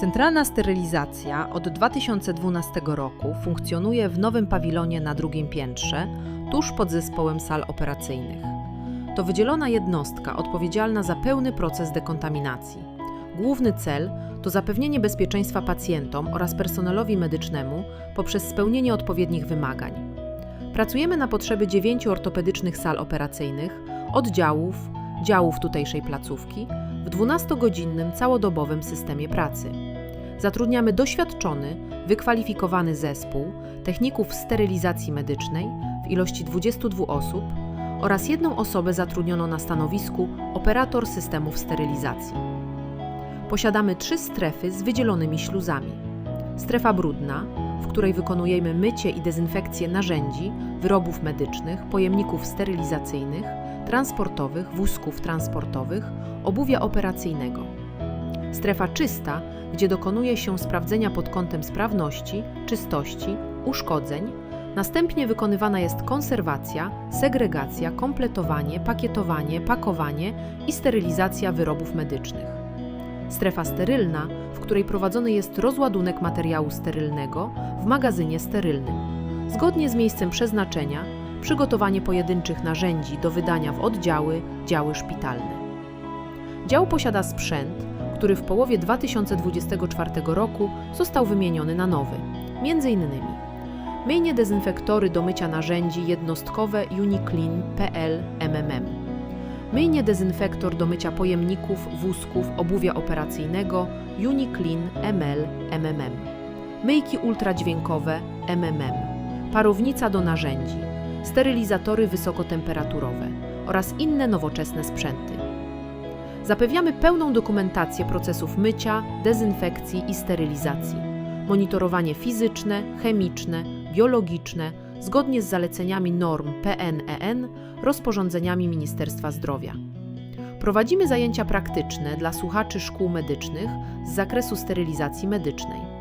Centralna sterylizacja od 2012 roku funkcjonuje w nowym pawilonie na drugim piętrze, tuż pod zespołem sal operacyjnych. To wydzielona jednostka odpowiedzialna za pełny proces dekontaminacji. Główny cel to zapewnienie bezpieczeństwa pacjentom oraz personelowi medycznemu poprzez spełnienie odpowiednich wymagań. Pracujemy na potrzeby dziewięciu ortopedycznych sal operacyjnych, oddziałów, działów tutejszej placówki w 12-godzinnym całodobowym systemie pracy. Zatrudniamy doświadczony, wykwalifikowany zespół techników sterylizacji medycznej w ilości 22 osób oraz jedną osobę zatrudnioną na stanowisku operator systemów sterylizacji. Posiadamy trzy strefy z wydzielonymi śluzami. Strefa brudna, w której wykonujemy mycie i dezynfekcję narzędzi, wyrobów medycznych, pojemników sterylizacyjnych, transportowych, wózków transportowych, obuwia operacyjnego. Strefa czysta, gdzie dokonuje się sprawdzenia pod kątem sprawności, czystości, uszkodzeń, następnie wykonywana jest konserwacja, segregacja, kompletowanie, pakietowanie, pakowanie i sterylizacja wyrobów medycznych. Strefa sterylna, w której prowadzony jest rozładunek materiału sterylnego w magazynie sterylnym. Zgodnie z miejscem przeznaczenia, przygotowanie pojedynczych narzędzi do wydania w oddziały, działy szpitalne. Dział posiada sprzęt, który w połowie 2024 roku został wymieniony na nowy, m.in. myjnie dezynfektory do mycia narzędzi jednostkowe Uniclean PL MMM, myjnie dezynfektor do mycia pojemników, wózków, obuwia operacyjnego Uniclean ML MMM, myjki ultradźwiękowe MMM, parownica do narzędzi, sterylizatory wysokotemperaturowe oraz inne nowoczesne sprzęty. Zapewniamy pełną dokumentację procesów mycia, dezynfekcji i sterylizacji, monitorowanie fizyczne, chemiczne, biologiczne, zgodnie z zaleceniami norm PNEN, rozporządzeniami Ministerstwa Zdrowia. Prowadzimy zajęcia praktyczne dla słuchaczy szkół medycznych z zakresu sterylizacji medycznej.